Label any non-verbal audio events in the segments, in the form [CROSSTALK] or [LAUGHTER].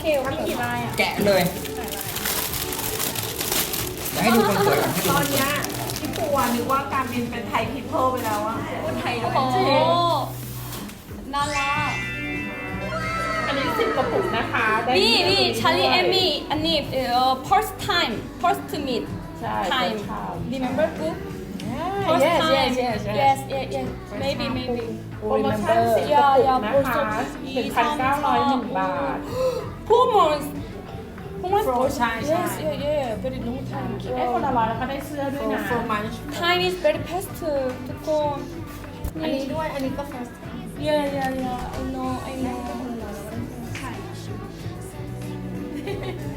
เคลมีกี่ลายอะแกะเลยเดี๋ยวให้ดูคนสวยก่อนให้ดูตคอนนสวยเนี้ยพี่ปัวนึกว่าการบินเป็นไทยพิเพิลไปแล้วอะพูดไทยโอ้ด้วยโหจริงน่ารักอันนี้สิบกระปุกนะคะได้นี่นี่ชาลีเอมี่อันนี้เอ่อ first time first meet ใช่ time remember book yes first yes time yes yes yes yes yes maybe maybe โปรโมชั่นสิบกระ Yeah, ปุก yeah, นะคะ also หนึ่งพันเก้าร้อยหนึ่งบาท four months four months Four, ใช่ใช่ yes yeah yeah very long time ได้คนละร้อยแล้วก็ได้เสื้อด้วยนะ for much time is very fast ทุกคน อันนี้ด้วย อันนี้ก็ first yeah yeah yeah I know I know [LAUGHS]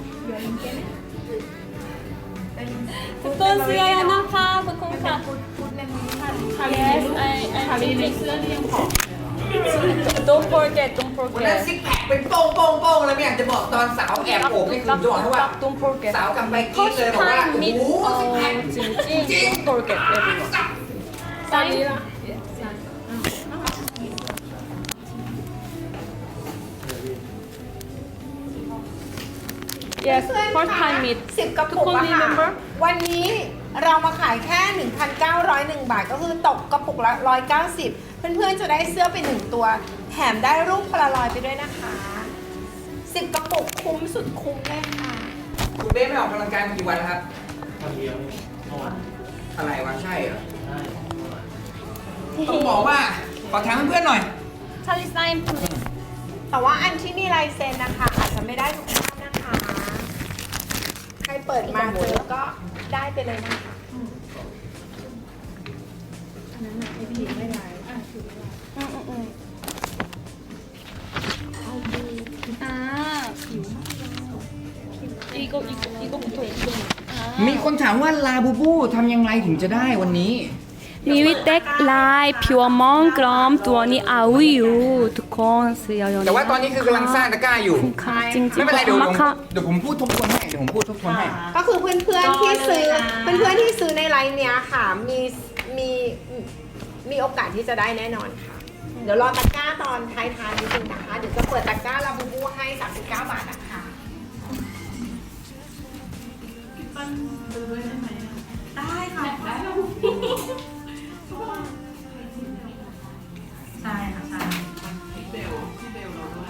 ทุกคนเสื้อนะคะทุกคนค่ะ [LAUGHS] ชาลี Yes, I I ชาลีในเสื้อเรียงของ [LAUGHS] don't forget don't วันนั้น forget ซิกแพค เป็นโป้งโป้งโป้งแล้วไม่อยากจะบอกตอนสาวแอบโอบนี่คือจะบอกให้ว่า don't forget สาวกลับไปกรีดเลยบอกว่า time โอ้ meet โหซิกแพคจริง จริง don't forget everyone ตอนนี้ละ yes first time meet สิบกระทุปุกกคนอะค่ะ remember วันนี้เรามาขายแค่ 1,901 บาทก็คือตกกระปุกละ 190 เพื่อนๆจะได้เสื้อไปหนึ่งตัว แถมได้รูปพลารอยไปด้วยนะคะสิบกระปุกคุ้มสุดคุ้มเลยค่ะ คุณเบ้ไม่ออกกำลังกายมากี่วันแล้วครับ วันเดียวเมื่อวานอะไรวะใช่เหรอ ใช่เมื่อวานต้องบอกว่าขอแถมเพื่อนๆหน่อย ชาลิซไนน์แต่ว่าอันที่มีลายเซ็นนะคะ อาจจะไม่ได้ทุกท่านนะคะ ใครเปิดมาเจอก็ได้ไปเลยนะคะอันนั้นไม่ผิดไม่ร้าย มีคนถามว่าลาบูบูทำยังไงถึงจะได้วันนี้ มีวิเต็กลายผิวมองกรอมตัวนี้เอาอยู่ทุกคนเสียยแต่ว่าตอนนี้คือกำลังสร้างตะกร้าอยู่จริงๆไม่เป็นไรเดี๋ยวผมเดี๋ยวผมพูดทบทวนให้เดี๋ยวผมพูดทบทวนให้ ก็คือเพื่อนๆที่ซื้อเพื่อนๆที่ซื้อในไลน์เนี้ยค่ะ มีมี มีโอกาสที่จะได้แน่นอนค่ะ เดี๋ยวรอตะกร้าตอนท้ายๆนิดนึงนะคะ เดี๋ยวจะเปิดตะกร้าลาบูบูให้ 39 บาทนะคะได้ค่ะได้ใช่ค่ะใช่เบลที่เบลเราด้วย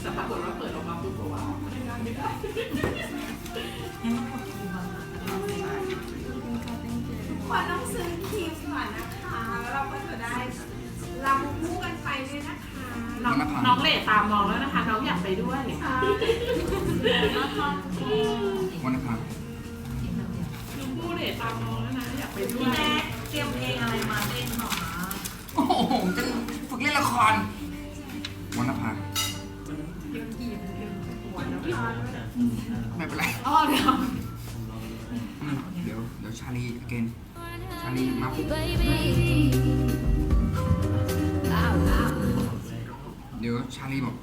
แต่ปรากฏว่าเปิดออกมาปุ๊บบอกว่าไม่ได้ไม่ได้ ก็จะได้ลาบูบูกันไปเลยนะคะน้องน้องเลตามน้องแล้วนะคะ น้องอยากไปด้วยวันนะครับน้องผู้เลตามน้องแล้วนะอยากไปด้วยเตรียมเพลงอะไรมาเต้นหรอโอ้โหผมจะฝึกเล่นละครวันนภาไม่เป็นไร อ๋อเดี๋ยวอืมเดี๋ยว เดี๋ยวชาลีเเดี๋ยวชาลีบอก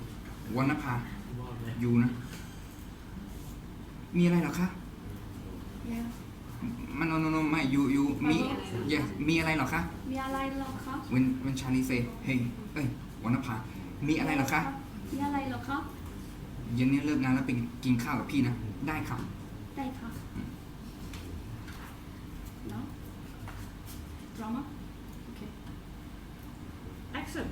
วันนภะอยู่นะ มีอะไรหรอคะมันนโนโนไม่อยู่อยู่มีเยมีอะไรหรอคะ มีอะไรหรอคะ when when Charlie say hey เอ้ยวันนภามีอะไรหรอคะ มีอะไรหรอคะเย็นนี้เลิกงานแล้วไปกินข้าวกับพี่นะ ได้ค่ะ ได้ค่ะเนาะ drama. Okay. Action.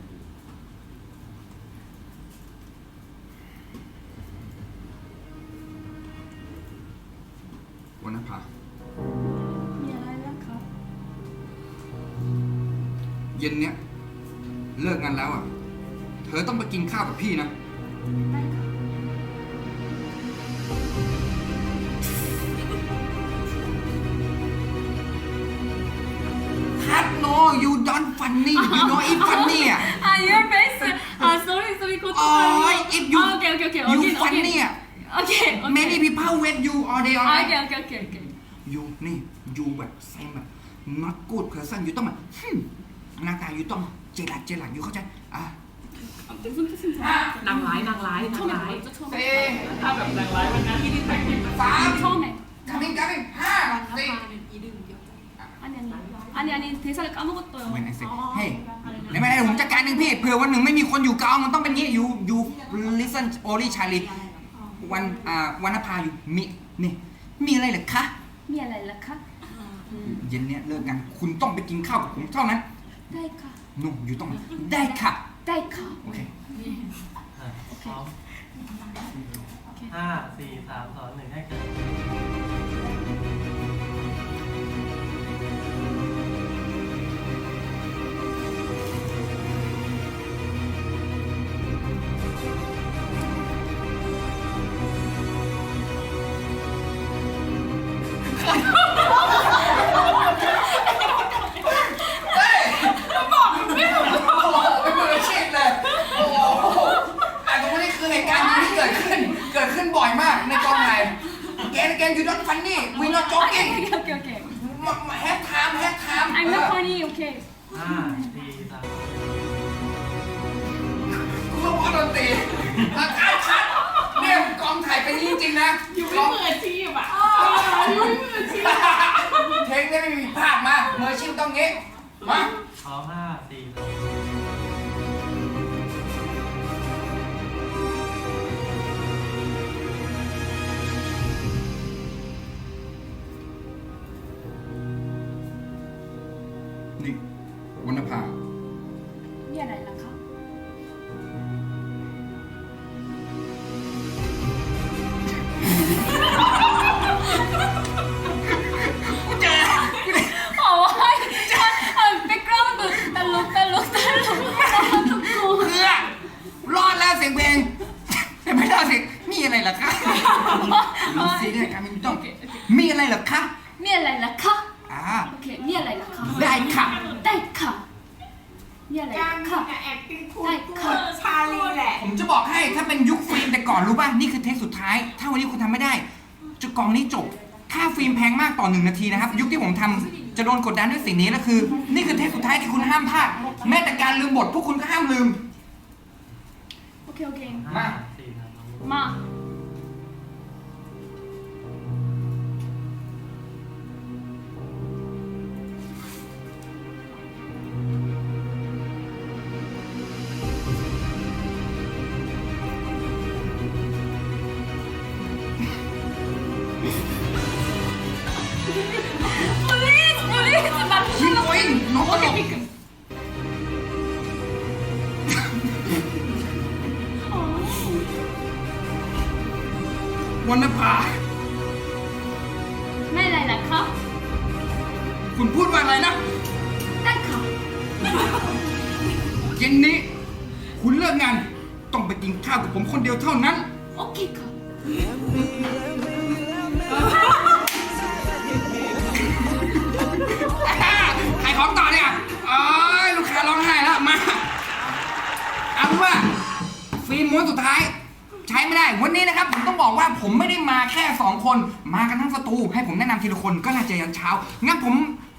One apart. มีอะไรแล้วครับ เย็นเนี้ย เลิกงานแล้วอะ เธอต้องไปกินข้าวกับพี่นะ ได้ครั funny you know it funny อ่ะ 아, your face. 아, sorry, sorry. 곧 อ๋อ if you 아, 오케이, 오케이, 오케이. you 어긴, funny 어긴. อ่ะ 오케이, 오케이. many people wait you all day all 아, night 오케이, 오케이, 오케이, 오케이. you นี่ you แบบแซมแบบ not good person you ต้องแบบฮึ่มหน้าตา you ต้องเจรัดเจรัด you เข้าใจอ่ะ 무슨 뜻인지 นางร้ายนางร้ายนาง 처음에 ร้าย 뭐였죠? 처음에. เซ่ ถ้าแบบนางร้ายวันนั้นที่ที่แต่งผิด สาม 처음에. coming coming ห้าสี่ 아니, 아니. 아니, 아니. 대사를 까먹었어요. when I say 아, hey 아니, ไม่เป็นไรผมจัดการหนึ่งพี่เผื่อวันหนึ่งไม่มีคนอยู่กองมันต้องเป็นงี้ you you listen only Charlie วันอ่าวันนภาอยู่มีนี่มีอะไรเหรอคะ มีอะไรล่ะคะ เย็นเนี้ยเลิกงานคุณต้องไปกินข้าวกับผมเท่านั้น ได้ค่ะ นุ่มอยู่ต้องได้ค่ะ ได้ค่ะ โอเค อ่ะพร้อมห้าสี่สามสองหนึ่งให้กัน กิ้ง okay okay แฮทไทม์แฮทไทม์ I'm not funny okay ห้าสี่สามกูก็พอดนตรีอาการคัดเนี่ยกองถ่ายเป็นอย่างนี้จริงๆนะอยู่กไม่องมืออาชีพอะอยู่ไม่มืออาชีพเทคเนี่ยไม่มีพลาดมามืออาชีพต้องงี้มาพร้อมห้าสี่สาม ก่อนรู้ป่ะ นี่คือเทคสุดท้าย ถ้าวันนี้คุณทำไม่ได้จะกองนี้จบ ค่าฟิล์มแพงมากต่อหนึ่งนาทีนะครับ ยุคที่ผมทำจะโดนกดดันด้วยสิ่งนี้แล้วคือ นี่คือเทคสุดท้ายที่คุณห้ามพลาด แม้แต่การลืมบทพวกคุณก็ห้ามลืม โอเค โอเคห้าสี่สามสองมา วรรณภาไม่อะไรล่ะคะคุณพูดว่าอะไรนะได้ค่ะเย็นนี้ คุณเลิกงาน ต้องไปกินข้าวกับผมคนเดียวเท่านั้น โอเคค่ะขายของต่อเนี่ยเอ้ยลูกค้าร้องไห้แล้วมาเอาเป็นว่าฟิล์มม้วนสุดท้ายใช้ไม่ได้ วันนี้นะครับผมต้องบอกว่าผมไม่ได้มาแค่ 2 คน มากันทั้งสตูให้ผมแนะนำทีละคนก็น่าจะยันเช้า งั้นผม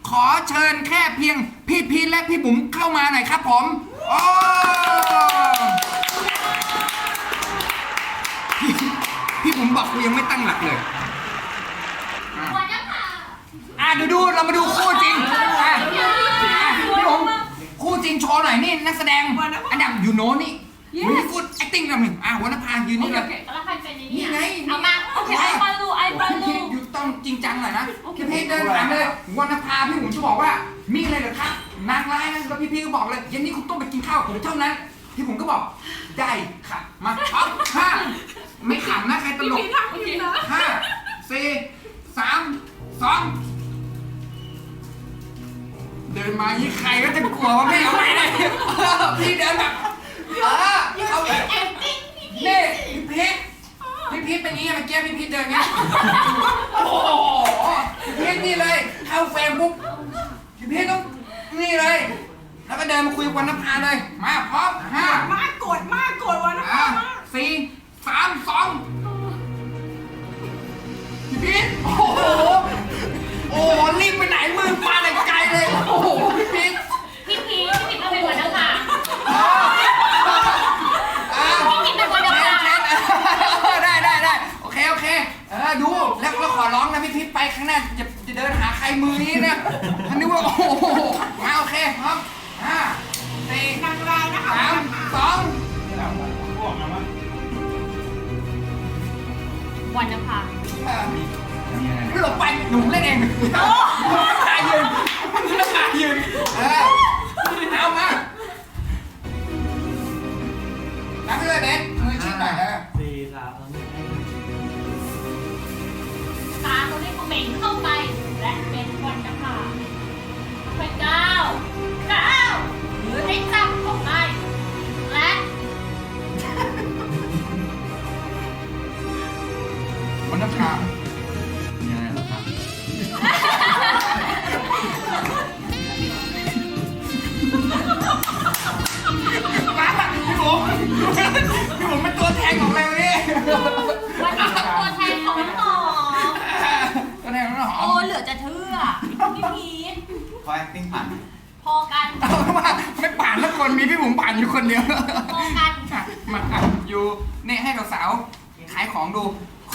ขอเชิญแค่เพียงพี่พีทและพี่บุ๋มเข้ามาหน่อยครับผมโอ้พี่พี่บุ๋มบอกกูยังไม่ตั้งหลักเลยวันนี้ค่ะอะเดูดูเรามาดูคู่จริงอะอะพี่ผมคู่จริงโชว์หน่อยนี่นักแสดงอันดับยูโนนี่ Yes วิกูด acting กันหนึ่งอะวันภายืนโอนี่เคเลโอยเคแล้วใครเป็นอย่างนี่นี้ไงเอามาโอเคไอ้บอลลูไอ้บอลลูพี่ยูต้องจริงจังหน่อยนะโอเคพี่พีทเดินผ่านเลยวันภาพี่ผมจะบอกว่า มีอะไรเหรอครับนางร้ายนะแล้วพี่พีก็บอกเลยเย็นนี้คุณต้องไปกินข้าวกับผมเท่านั้นพี่ผมก็บอกได้ค่ะ มาเอาห้าไม่ขำนะใครตพี่ลกพีทำอยู่นะห้าสี่สามสองเดินมายี่ใครก็จะกลัวว่าไม่เอาไปเลยเออพี่เดินแบบ เออเอาอีกแอคติ้งพี่พีนี่พี่พีทพี่พีทเป็นอย่างงี้เมื่อกี้พี่พีทเดินอย่างเงี้ยโอ้โหพี่พีทนี่เลยเข้าเฟรมปุ๊บพี่พีทต้องนี่เลย แล้วก็เดินมาคุยกับวันนภาเลย มาพร้อมห้า มากโกรธมากโกรธวันนั้นอะมากสี่สามสองพี่พีทโอ้โห โอ้โหรีบไปไหนมือมาแต่ไกลเลย โอ้โห พี่พีทพี่พีชพี่พีชเอาไปหมดแล้วค่ะ อ่า พี่พีชเป็นคนเดียวกัน เช็ดเออได้ได้ได้โอเค โอ เคเออดูแล้วแล้วขอร้องนะพี่พีทไปข้างหน้าจะจะเดินหาใครมือนี้นะท่านนึกว่าโอ้โหมาโอเคพร้อมห้าสี่นางร้ายนะคะสามสองพวกมาว่าวันนภาเออไม่หลบไปหนุ่มเล่นเองตายยืนตายยืนเออเอามานับเลยเบสมือชิดหน่อยเออาตัวนี้คอมเมนเข้าไปและเป็นควันนภาเป็นเก้าเก้าหรือให้จับออกไปและวันน้ำชา จะเชื่อพี่พีทพอ acting ผ่านไหมพอกันเอาว่าไม่ป่านสักคนมีพี่ผมป่านอยู่คนเดียว พอกันอะมาอะอยู่นี่ให้สาวๆขายของดู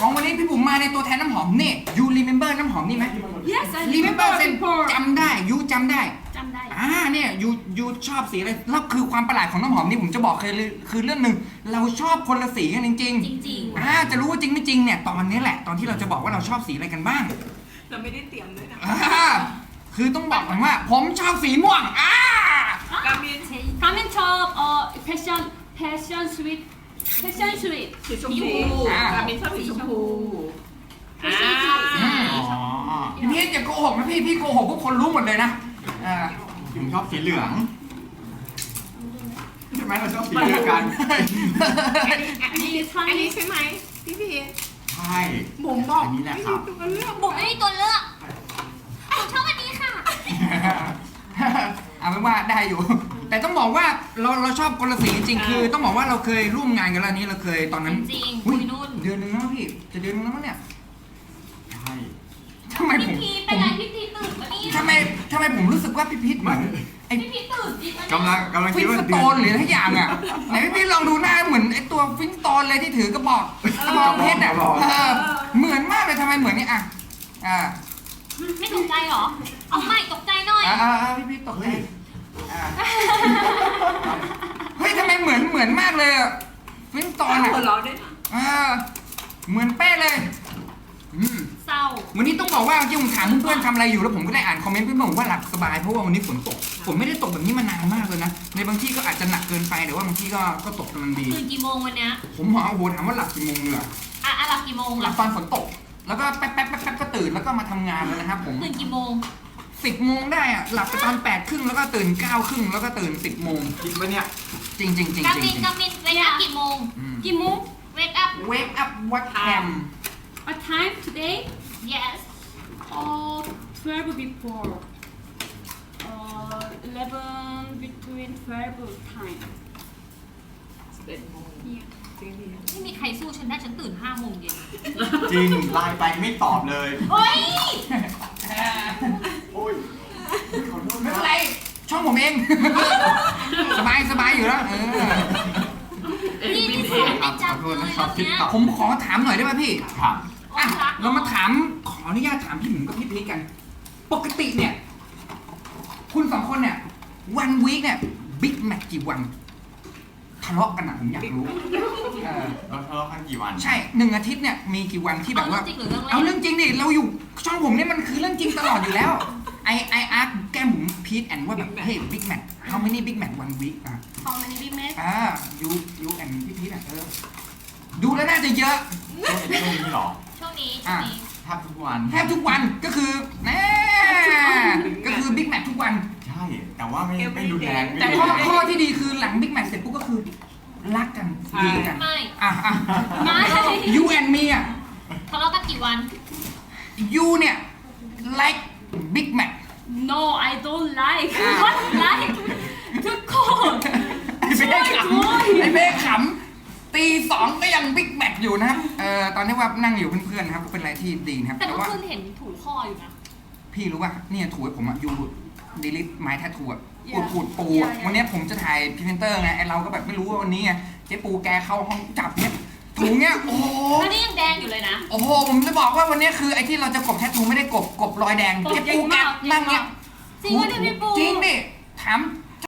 ของวันนี้พี่ผมมาในตัวแทนน้ำหอมนี่ยูรีเมมเบอร์น้ำหอมนี่ไหม yes I รีเมมเบอร์เซนจำได้ยูจำได้ จำได้ อ่าเนี่ยยูยูชอบสีอะไรแล้วคือความประหลาดของน้ำหอมนี่ผมจะบอกเคยเลยคือเรื่องหนึ่งเราชอบคนละสีกันจริงจริงๆอ่าจะรู้ว่าจริงไม่จริงเนี่ยตอนนี้แหละตอนที่เราจะบอกว่าเราชอบสีอะไรกันบ้าง เราไม่ได้เตรียมเลยนะอ่าคือต้องบอกก่อนว่า ผมชอบสีม่วงอ่า กามินๆ Comment top or passion passion sweet passion sweet สีชมพูกามินชอบสีชมพูอ่าอืมอ๋อพี่พีชอย่าโกหกนะพี่พี่โกหกพวกคนรู้หมดเลยนะอ่าผมชอบสีเหลืองใช่ไหมเราชอบสีเหลืองกัน อันนี้ อันนี้ใช่ไหมพี่พีชใช่ บุ๋มบอกอันนี้แหละครับตัวเลือกบุ๋มไม่มีตัวเลือกบุ๋มชอบอันนี้ค่ะ เอาเป็นว่าได้อยู่ แต่ต้องบอกว่าเราเราชอบคนละสีจริงๆคือ ต้องบอกว่าเราเคยร่วมงานกันแล้วนี้เราเคยตอนนั้นจริงๆอุ๊ยคุยนู่น เดือนหนึงแล้วพี่จะเดือนหนึงแล้วมั้งเนี่ยใช่ทำไมผพี่มพีทผเป็นมไรพี่พีทตื่นปะเนี่ยทำไม ทำไมผมรู้สึกว่าพี่พีทเหมือนไอ้พี่พีทตื่นจริงปะเนี่ยกำลังกำลังฟิคิดนว่าสเดืโตอนหรือทุกอย่างอะไหนพี่พีทลองดูหน้าเหมือนไอ้ตัวฟินสโตนเลยที่ถือกระบอกกระบอกเพชรอะเออเหมือนมากเลยทำไมเหมือนเนี่ยอะอ่าไม่ตกใจเหรอ เอาไม่ตกใจหน่อย อ่าอ่าพี่พีทตกใจอ่าเฮ้ยทำไมเหมือนเหมือนมากเลยอะฟินสโตนอะ หัวเราะด้วยนะ อ่าเหมือนเป๊ะเลย อืม เศร้า วันนี้ต้องบอกว่าเมื่อกี้ผมถามเพื่อนๆทำอะไรอยู่แล้วผมก็ได้อ่านคอมเมนต์เพื่อนๆบอกว่าหลับสบายเพราะว่าวันนี้ฝนตกฝนไม่ได้ตกแบบนี้มานานมากเลยนะในบางที่ก็อาจจะหนักเกินไปแต่ว่าบางที่ก็ก็ตกกำลังดี ตื่นกี่โมงวันเนี้ยผมหมอโอ้โหถามว่าหลับกี่โมงเนี่ยอะอะหลับกี่โมงหลัล่ะบตอนฝนตก แล้วก็แป๊บแป๊บแป๊บแป๊บก็ตื่นแล้วก็มาทำงานแล้วนะครับผมตื่นกี่โมงสิบโมงได้อะหลับไปตอนแปดครึ่งแล้วก็ตื่นเก้าครึ่งแล้วก็ตื่นสิบโมงคิดว่าเนี่ย จริงจริงจริงกาจมิรินงกามินเวลากี่โมง กี่โมง wake up wake up what time What time today? Yes Uh, 12 before. Uh, 11 between 12 time. เป็นโมง Yeah. จริงดีไม่มีใครสู้ฉันได้ฉันตื่นห้าโมงเย็นจริงไลน์ไปไม่ตอบเลยเฮ้ยโอ้ยขอโทษไม่นะเป็นไร ช่องผมเอง สบายสบายอยู่แล้วเออเอ็มนี่บินี่นสเออนงไม่จับเลยรอบเนี้ยผมขอถามหน่อยได้ไหมพี่ ครับอะรักเรามาถาม ขออนุญาตถามพี่หมูกับพี่พีชกัน ปกติเนี่ย คุณสองคนเนี่ย วันวีคเนี่ยบิ๊กแมทกี่วันทะเลาะกันอะผมอยากรู้เออเราทะเลาะกันกี่วันใช่หนึ่งอาทิตย์เนี่ยมีกี่วันที่แบเอาบเรื่อว่างจริงหรือเรื่องเล่เอานเรื่องจริงดิเราอยู่ช่องผมเนี่ยมันคือเรื่องจริงตลอดอยู่แล้วไอไออาร์แก้มผมพีทแอนว่าแบบเฮ้ยบิ๊กแมท how many big match one week อะ How many big match อ่ายูยูแอนพี่พีทอะเออดูแล้วน่าจะเยอะ ช่วงนี้เหรอ ช่วงนี้ช่วงนี้ แทบทุกวัน แทบทุกวันก็คือแน่ ก็คือบิ๊กแมททุกวัน ใช่ แต่ว่าไม่ไม่รุนแรงแต่ข้อข้อที่ดีคือหลังบิ๊กแมทเสร็จปุ๊บก็คือรักกันดีกันไม่ อะอะ ไม่ยูแอนมีอะ ทะเลาะกันกี่วันยูเนี่ย like big mac No, I don't like. Ah. What like? ทุกคนไอ้เบ้ขำไอ้เบ้ขำตีสองก็ยังบิ๊กแมทอยู่นะครับเอ่อตอนนี้ว่านั่งอยู่เพื่อนๆนะครับก็เป็นอะไรที่ดีนะครับแต่แต่เมื่อว่า คืนเห็นถูคออยู่นะ พี่รู้ป่ะเนี่ยถูให้ผมอะยูดีลิทไม้แททูอะปูด Yeah. ปูดปูอะ Yeah, yeah. วันเนี้ยผมจะถ่ายพรีเซนเตอร์ไงไอเราก็แบบไม่รู้ว่าวันนี้ไงเจ๊ปูแกเข้าห้องจับเนี่ยถูเนี้ยโอ้โหแล้วนี่ยังแดงอยู่เลยนะ โอ้โหผมจะบอกว่าวันเนี้ยคือไอที่เราจะกบแททูไม่ได้กบกบรอยแดงกบเจ๊ปูเยอะแกมากนั่งเนี้ยจริงวะเนี่ยพี่ปูจริงดิถาม